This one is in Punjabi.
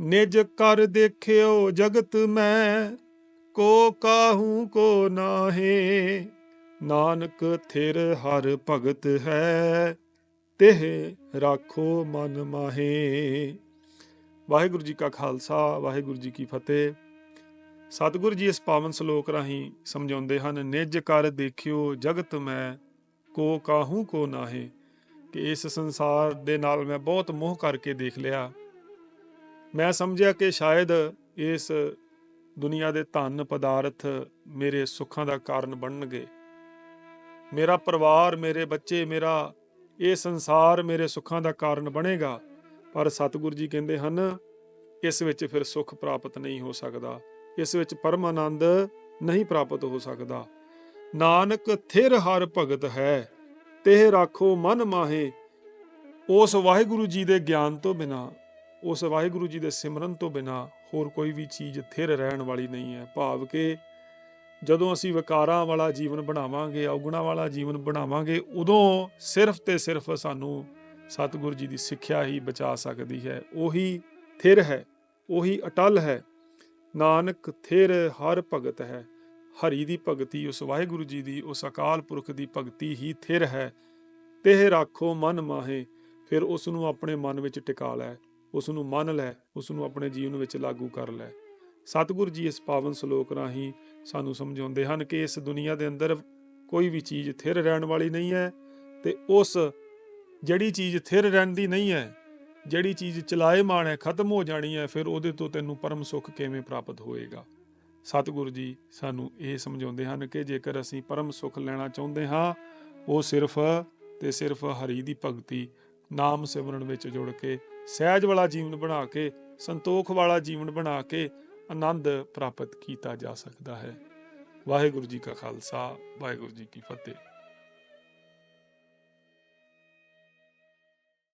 ਨਿਜ ਕਰ ਦੇਖਿਓ ਜਗਤ ਮੈਂ, ਕੋ ਕਾਹੂ ਕੋ ਨਾਹੀ। ਨਾਨਕ ਥਿਰ ਹਰ ਭਗਤ ਹੈ, ਤਿਹ ਰਾਖੋ ਮਨ ਮਾਹੇ। ਵਾਹਿਗੁਰੂ ਜੀ ਕਾ ਖਾਲਸਾ, ਵਾਹਿਗੁਰੂ ਜੀ ਕੀ ਫਤਿਹ। ਸਤਿਗੁਰੂ ਜੀ ਇਸ ਪਾਵਨ ਸ਼ਲੋਕ ਰਾਹੀਂ ਸਮਝਾਉਂਦੇ ਹਨ, ਨਿਜ ਕਰ ਦੇਖਿਓ ਜਗਤ ਮੈਂ, ਕੋ ਕਾਹੂ ਕੋ ਨਾਹੀ। ਕਿ ਇਸ ਸੰਸਾਰ ਦੇ ਨਾਲ ਮੈਂ ਬਹੁਤ ਮੋਹ ਕਰਕੇ ਦੇਖ ਲਿਆ। ਮੈਂ ਸਮਝਿਆ ਕਿ ਸ਼ਾਇਦ ਇਸ ਦੁਨੀਆ ਦੇ ਧਨ ਪਦਾਰਥ ਮੇਰੇ ਸੁੱਖਾਂ ਦਾ ਕਾਰਨ ਬਣਨਗੇ। ਮੇਰਾ ਪਰਿਵਾਰ, ਮੇਰੇ ਬੱਚੇ, ਮੇਰਾ, ਇਹ ਸੰਸਾਰ ਮੇਰੇ ਸੁੱਖਾਂ ਦਾ ਕਾਰਨ ਬਣੇਗਾ। ਪਰ ਸਤਿਗੁਰੂ ਜੀ ਕਹਿੰਦੇ ਹਨ, ਇਸ ਵਿੱਚ ਫਿਰ ਸੁੱਖ ਪ੍ਰਾਪਤ ਨਹੀਂ ਹੋ ਸਕਦਾ। ਇਸ ਵਿੱਚ ਪਰਮ ਆਨੰਦ ਨਹੀਂ ਪ੍ਰਾਪਤ ਹੋ ਸਕਦਾ। ਨਾਨਕ, ਥਿਰ ਹਰ ਭਗਤ ਹੈ ਤੇ ਰਾਖੋ ਮਨ ਮਾਹੇ। ਉਸ ਵਾਹਿਗੁਰੂ ਜੀ ਦੇ ਗਿਆਨ ਤੋਂ ਬਿਨਾ ਉਸ ਵਾਹਿਗੁਰੂ ਜੀ ਦੇ ਸਿਮਰਨ ਤੋਂ ਬਿਨਾ ਹੋਰ ਕੋਈ ਵੀ ਚੀਜ਼ ਥਿਰ ਰਹਿਣ ਵਾਲੀ ਨਹੀਂ ਹੈ, ਭਾਵ ਕਿ ਜਦੋਂ ਅਸੀਂ ਵਿਕਾਰਾਂ ਵਾਲਾ ਜੀਵਨ ਬਣਾਵਾਂਗੇ, ਔਗੁਣਾ ਵਾਲਾ ਜੀਵਨ ਬਣਾਵਾਂਗੇ, ਉਦੋਂ ਸਿਰਫ ਤੇ ਸਿਰਫ ਸਾਨੂੰ ਸਤਿਗੁਰੂ ਜੀ ਦੀ ਸਿੱਖਿਆ ਹੀ ਬਚਾ ਸਕਦੀ ਹੈ। ਉਹੀ ਥਿਰ ਹੈ, ਉਹੀ ਅਟਲ ਹੈ। ਨਾਨਕ ਥਿਰ ਹਰ ਭਗਤ ਹੈ। ਹਰੀ ਦੀ ਭਗਤੀ ਉਸ ਵਾਹਿਗੁਰੂ ਜੀ ਦੀ, ਉਸ ਅਕਾਲ ਪੁਰਖ ਦੀ ਭਗਤੀ ਹੀ ਥਿਰ ਹੈ। ਤੇ ਰਾਖੋ ਮਨ ਮਾਹੇ, ਫਿਰ ਉਸ ਨੂੰ ਆਪਣੇ ਮਨ ਵਿੱਚ ਟਿਕਾ ਲੈ। ਉਸ ਨੂੰ ਮੰਨ ਲੈ ਉਸ ਨੂੰ ਆਪਣੇ ਜੀਵਨ ਵਿੱਚ ਲਾਗੂ ਕਰ ਲੈ। ਸਤਿਗੁਰੂ ਜੀ ਇਸ ਪਾਵਨ ਸ਼ਲੋਕ ਰਾਹੀਂ ਸਾਨੂੰ ਸਮਝਾਉਂਦੇ ਹਨ ਕਿ ਇਸ ਦੁਨੀਆ ਦੇ ਅੰਦਰ ਕੋਈ ਵੀ ਚੀਜ਼ ਥਿਰ ਰਹਿਣ ਵਾਲੀ ਨਹੀਂ ਹੈ ਤੇ ਉਸ ਜਿਹੜੀ ਚੀਜ਼ ਥਿਰ ਰਹਿੰਦੀ ਨਹੀਂ ਹੈ, ਜਿਹੜੀ ਚੀਜ਼ ਚਲਾਏਮਾਨ ਹੈ, ਖਤਮ ਹੋ ਜਾਣੀ ਹੈ, ਫਿਰ ਉਹਦੇ ਤੋਂ ਤੈਨੂੰ ਪਰਮ ਸੁੱਖ ਕਿਵੇਂ ਪ੍ਰਾਪਤ ਹੋਏਗਾ? ਸਤਿਗੁਰੂ ਜੀ ਸਾਨੂੰ ਇਹ ਸਮਝਾਉਂਦੇ ਹਨ ਕਿ ਜੇਕਰ ਅਸੀਂ ਪਰਮ ਸੁੱਖ ਲੈਣਾ ਚਾਹੁੰਦੇ ਹਾਂ, ਉਹ ਸਿਰਫ ਤੇ ਸਿਰਫ ਹਰੀ ਦੀ ਭਗਤੀ, ਨਾਮ ਸਿਮਰਨ ਵਿੱਚ ਜੁੜ ਕੇ ਸਹਿਜ ਵਾਲਾ ਜੀਵਨ ਬਣਾ ਕੇ, ਸੰਤੋਖ ਵਾਲਾ ਜੀਵਨ ਬਣਾ ਕੇ ਆਨੰਦ ਪ੍ਰਾਪਤ ਕੀਤਾ ਜਾ ਸਕਦਾ ਹੈ। ਵਾਹਿਗੁਰੂ ਜੀ ਕਾ ਖਾਲਸਾ, ਵਾਹਿਗੁਰੂ ਜੀ ਕੀ ਫਤਿਹ।